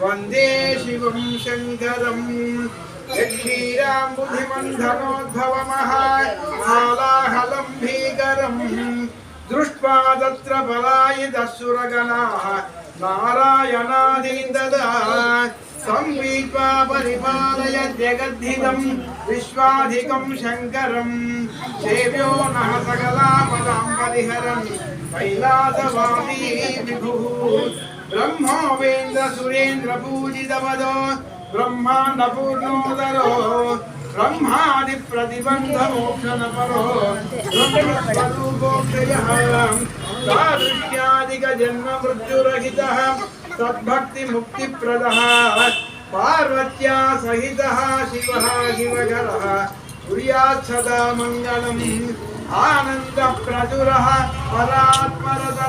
वन्दे शिवं शङ्करम् यक्षीराम्बुधिमन्थनोद्भवमहालाहलं भीकरम् दृष्ट्वा तत्र पलायितसुरगणाः नारायणादीन्ददा संवीत्वा परिपालय जगद्धिदं विश्वाधिकं शङ्करं सेव्यो नः सकलापदां परिहरन् कैलासवासी विभुः ब्रह्मोपेन्द्रसुरेन्द्रपूजितपदो ब्रह्माण्डपूर्णोदरो ब्रह्मादिप्रतिबन्धमोक्षणपरो ब्रह्मस्वरूपोक्षयः तादृश्यादिकजन्ममृत्युरहितः तद्भक्तिमुक्तिप्रदः पार्वत्या सहितः शिवः शिवकरः कुर्यात् मङ्गलम् आनन्दप्रचुरः परात्परतनुः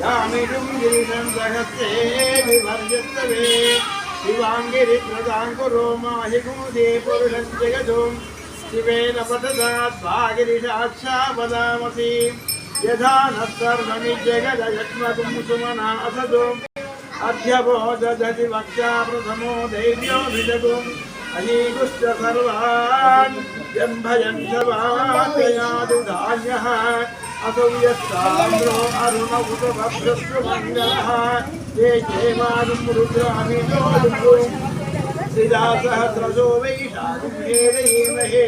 यामिदुं गिरिशं सहस्रे विभर्जत्तवे शिवाङ्गिरिप्रदां कुरो माहि कुमुदे पुरुषं जगतुं शिवेन पठदा स्वागिरिसाक्षा वदामसि यथा नः सर्वमि जगदयक्ष्मकुं सुमना असदुम् अध्यबोधदति वक्ता प्रथमो दैव्योऽभिजगुम् अनीकुश्च सर्वान् जम्भयन् शवादयादु धान्यः असौ यस्ताम्रो अरुणभुतभद्रस्तु मङ्गलः ये केमानुं रुद्रामिनोदुम् श्रीदासहस्रजो वैशाखुमेदयेमहे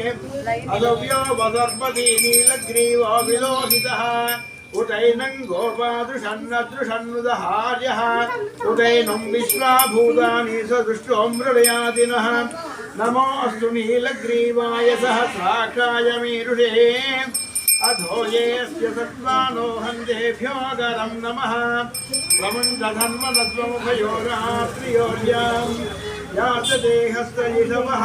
असव्यो वसर्पति नीलग्रीवो विलोहितः उतैनं गोपादृशन्नदृशन्नुदहार्यः उतैनं विश्वाभूतानि सदृष्टो मृडयादिनः नमो अस्तु नीलग्रीवाय सहस्राक्षाय मीरुषे अधो येऽस्य सत्त्वानो हन्तेभ्यो गरं नमः। प्रमुञ्चधन्मदत्वमुखयोरात्रियोर्यां यात देहस्तयिषवः